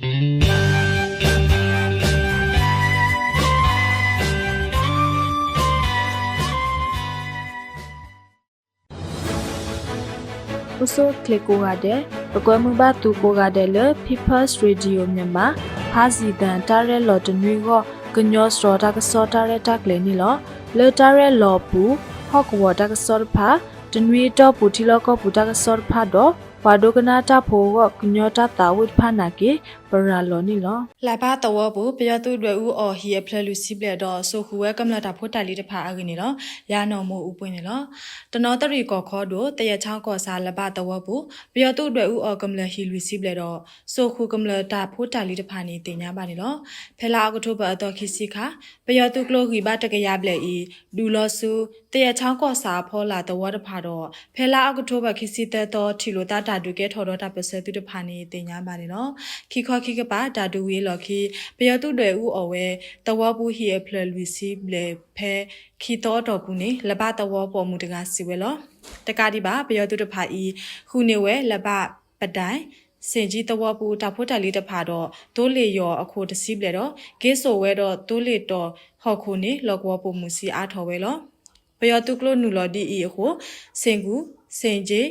ဥဆိုကလစ်ကိုကတဲ့ပကွဲမှုပါသူကိုကတဲ့လေ People's Radio မြန်မာဖာစီတန်တာရဲလော်တနွေကိုကညောစတော်တာကစောတာရဲတက်လေနီလောလေတာရဲလော်ပူဟော့ကဝတာကစောဖာတနွေတော့ပူတီလောကပူတာကစောဖာတော့ ဝါဒုကနာတာဖိုကကညောတာတာဝိဖာနာကေပရာလော်နီလောလာပါတဝဘူးပြရသူတွေဦးအော်ဟီအဖလလူစီပလက်တော့ဆိုခူဝဲကမလာတာဖို့တာလီတဖာအကင်းနေလောရာနော်မို့ဥပွင့်နေလောတနောတရီကောခေါ်တို့တရချောင်းကောစားလပါတဝဘူးပြရသူတွေဦးအော်ကမလာဟီလူစီပလက်တော့ဆိုခူကမလာတာဖို့တာလီတဖာနေတင်냐ပါနေလောဖဲလာအကထုဘအတော်ခိစီခါပြရသူကလိုဂီဘာတကရပလက်ဤဒူလောဆူတရချောင်းကောစားဖောလာတဝတဖာတော့ဖဲလာအကထုဘခိစီတဲ့တော့ထီလိုတာတာဒုကဲထော်တော့တာပစဲသူတဖာနေတင်냐ပါနေလောခိခောခိကပါဒါဒူဝေလော်ခိပယတုတွေဥအော်ဝဲတဝဘူးဟီအဖလလူစီလေဖဲခီတော်တော်ဘူးနေလဘတဝပေါ်မူတကားစီဝဲလောတကားဒီပါပယတုတဖာဤခုနေဝဲလဘပတိုင်စင်ကြီးတဝပူတာဖို့တက်လေးတဖာတော့တိုးလေရောအခုတစီးပလေတော့ဂေးဆိုဝဲတော့တိုးလေတော့ဟော်ခုနေလောကောပုံမူစီအားထော်ဝဲလောပယတုကလိုနူလော်ဒီဤအခုစင်ကူစင်ကြီး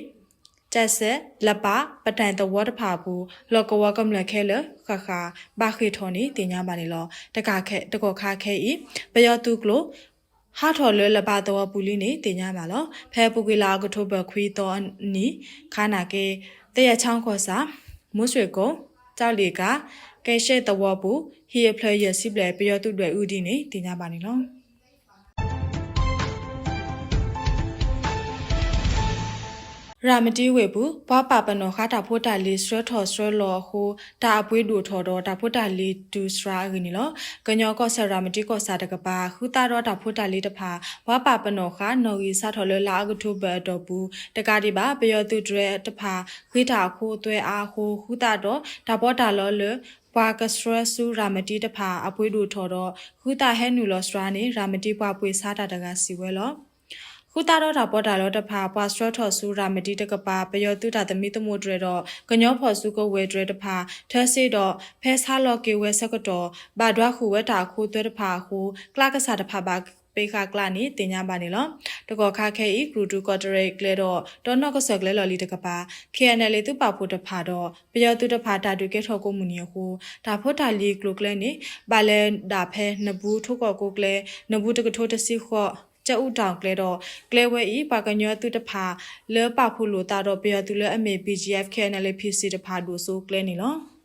တက်ဆက်လပပတိုင်တဝတ်တဖာဘူးလောကဝကမလခဲလခခဘာခေထောနီတင်ညာပါနေလောတကခဲတကောခါခဲဤပယောတုကလိုဟာထော်လွဲလပတော်ပူလီနေတင်ညာပါလောဖဲပုကွေလာကထုဘခွီတော်နီခါနာကေတရချောင်းခေါ်စာမွဆွေကုံကြောက်လီကကဲရှဲတဝပူဟီယဖလရစီပလေပယောတုတွေဥဒီနေတင်ညာပါနေလော ရာမတီဝေဘူးဘွားပါပနောခါတာဖိုတာလီစရထော်စရလောဟိုတာအပွေးဒူထော်တော့တာဖိုတာလီဒူစရာဂနီလောကညောကောဆရာမတီကောစာတကပါခူတာတော့တာဖိုတာလီတဖာဘွားပါပနောခါနော်ကြီးစာထော်လလာကထုဘတ်တော့ဘူးတကားဒီပါပယောသူဒရတဖာခွေးတာခိုးသွဲအားဟိုခူတာတော့တာဘောတာလောလပွာကစရဆူရာမတီတဖာအပွေးဒူထော်တော့ခူတာဟဲနူလောစရာနေရာမတီပွားပွေစားတာတကစီဝဲလော ခုတာတော့တာပေါ်တာတော့တဖာပွာစထရထော်ဆူရာမတီတကပါပယောတုတာသမီတမိုဒရတော့ကညောဖော်စုကဝဲဒရတဖာထက်စေတော့ဖဲဆာလော်ကေဝဲဆကတော့ဘာဒွားခုဝဲတာခုသွဲတဖာခုကလကဆာတဖာပါပေခါကလာနေတင်ညာပါနေလောတကောခါခဲဤဂရူတူကော်တရိတ်ကလေတော့ဒေါ်နော့ကဆက်ကလေလော်လီတကပါ KNL သူပါဖို့တဖာတော့ပယောတုတဖာတာတူကဲထော်ကိုမူနီဟုဒါဖို့တာလီကလိုကလေနေဘာလဲဒါဖဲနဘူးထုတ်ကောကိုကလေနဘူးတကထိုးတစီခော့ ကျဥတောင်ကလဲတော့ကလဲဝဲဤပါကညောသူတဖာလဲပခုလိုတာတော့ပြောသူလဲအမေ PGF KNL PC တဖာဒူဆိုကလဲနေလော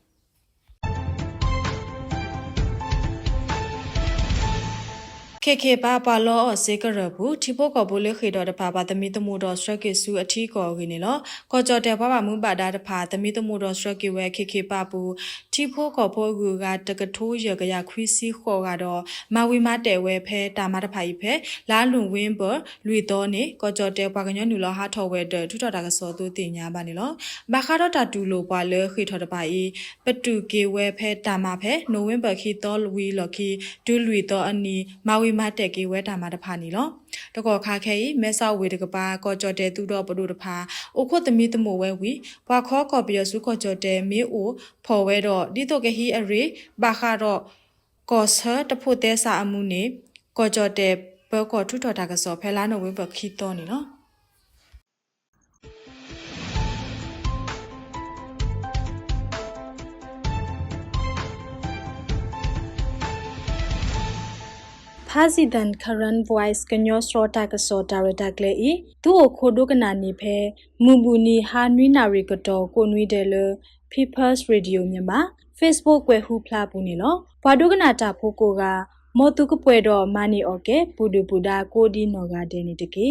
ခေခေပါပါလောအစေကရဘူးတီဖို့ကဘိုလခေတော်တဖာပါသမီတမှုတော်စရကေဆူအထီကောကိနေလောကောကြော်တဲ့ဘဘမူပါတာတဖာသမီတမှုတော်စရကေဝဲခေခေပါဘူးတီဖို့ကဘိုကူကတကထိုးရကရခွီစီခေါ်ကတော့မဝီမတဲဝဲဖဲတာမတဖာကြီးဖဲလာလွန်ဝင်းဘလူတော်နေကောကြော်တဲ့ဘကညနူလောဟာထော်ဝဲတဲ့ထူတော်တာကစောသူတင်ညာပါနေလောဘာခါတော့တာတူလိုပွာလေခေထော်တပါဤပတူကေဝဲဖဲတာမဖဲနိုဝင်ဘာခီတော်ဝီလော်ခီဒူလူတော်အနီမဝီမတက်ကေဝဲတာမတဖာနီလောတကောခါခဲဤမဲဆောက်ဝေတကပါကောကြော်တဲ့သူတော်ပဒုတဖာအိုခွတ်သမီတမိုဝဲဝီဘွာခေါ်ကော်ပီယစုကောကြော်တဲ့မေအိုဖော်ဝဲတော့ဒီတော့ကဟီအရေဘာခါတော့ကောဆာတဖို့တဲစာအမှုနေကောကြော်တဲ့ဘောကောထုထော်တာကစောဖဲလာနိုဝဲဘခီတော်နီနော် president current voice kanyo srota ka so director kle i tu o khodo kana ni phe mumu ni ha nwi na ri ka to ko nwi de lo people's radio မြန်မာ facebook ကွယ်ဟူဖလာပူနေလောဘွာဒုကနာတာဖိုကိုကမောတုကပွဲတော့မာနီအော်ကေပူဒူပူဒါကိုဒီနောဂါဒဲနေတကေ